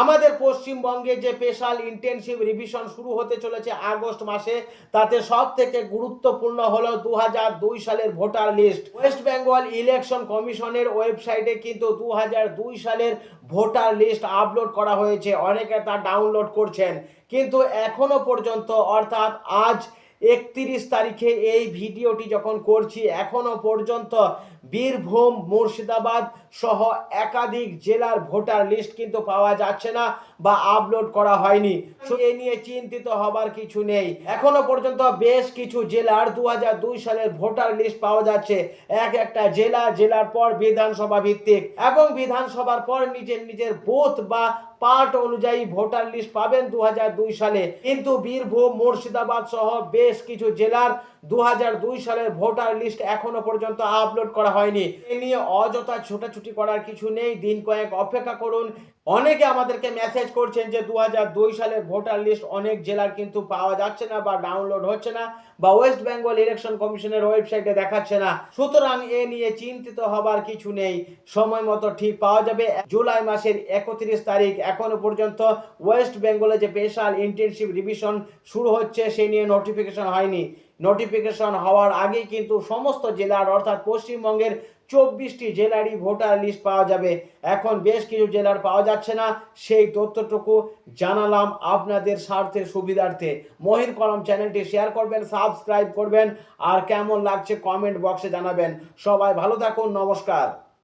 আমাদের পশ্চিমবঙ্গে যে স্পেশাল ইন্টেনসিভ রিভিশন শুরু হতে চলেছে আগস্ট মাসে, তাতে সব থেকে গুরুত্বপূর্ণ হলো দু দুই সালের voter list. West Bengal election কমিশনের ওয়েবসাইটে কিন্তু দু দুই সালের ভোটার লিস্ট আপলোড করা হয়েছে। অনেকে তা ডাউনলোড করছেন। কিন্তু এখনও পর্যন্ত, অর্থাৎ আজ একত্রিশ তারিখে এই ভিডিওটি যখন করছি, এখনও পর্যন্ত বীরভূম, মুর্শিদাবাদ সহ একাধিক জেলার ভোটার লিস্ট কিন্তু পাওয়া যাচ্ছে না বা আপলোড করা হয়নি। এ নিয়ে চিন্তিত হবার কিছু নেই। এখনও পর্যন্ত বেশ কিছু জেলার দু হাজার দুই সালের ভোটার লিস্ট পাওয়া যাচ্ছে। এক একটা জেলা, জেলার পর বিধানসভা ভিত্তিক এবং বিধানসভার পর নিজের নিজের বুথ বা পার্ট অনুযায়ী ভোটার লিস্ট পাবেন দু হাজার দুই সালে। কিন্তু বীরভূম, মুর্শিদাবাদ সহ বেশ কিছু জেলার দু হাজার দুই সালের ভোটার লিস্ট এখনও পর্যন্ত আপলোড করা হয়নি। এ নিয়ে অযথা ছোটাছুটি করার কিছু নেই। দিন কয়েক অপেক্ষা করুন। অনেকে আমাদেরকে মেসেজ করছেন যে দু হাজার দুই সালের ভোটার লিস্ট অনেক জেলার কিন্তু পাওয়া যাচ্ছে না বা ডাউনলোড হচ্ছে না বা ওয়েস্ট বেঙ্গল ইলেকশন কমিশনের ওয়েবসাইটে দেখাচ্ছে না। সুতরাং এ নিয়ে চিন্তিত হবার কিছু নেই। সময় মতো ঠিক পাওয়া যাবে। জুলাই মাসের একত্রিশ তারিখ এখনও পর্যন্ত ওয়েস্ট বেঙ্গলে যে স্পেশাল ইন্টেনসিভ রিভিশন শুরু হচ্ছে সেই নিয়ে নোটিফিকেশন হয়নি। নোটিফিকেশন হওয়ার আগেই কিন্তু সমস্ত জেলার, অর্থাৎ পশ্চিমবঙ্গের চব্বিশটি জেলারই ভোটার লিস্ট পাওয়া যাবে। এখন বেশ কিছু জেলার পাওয়া যাচ্ছে না, সেই তথ্যটুকু জানালাম আপনাদের স্বার্থের সুবিধার্থে। মহির কলম চ্যানেলটি শেয়ার করবেন সাবস্ক্রাইব করবেন, আর কেমন লাগছে কমেন্ট বক্সে জানাবেন। সবাই ভালো থাকুন, নমস্কার।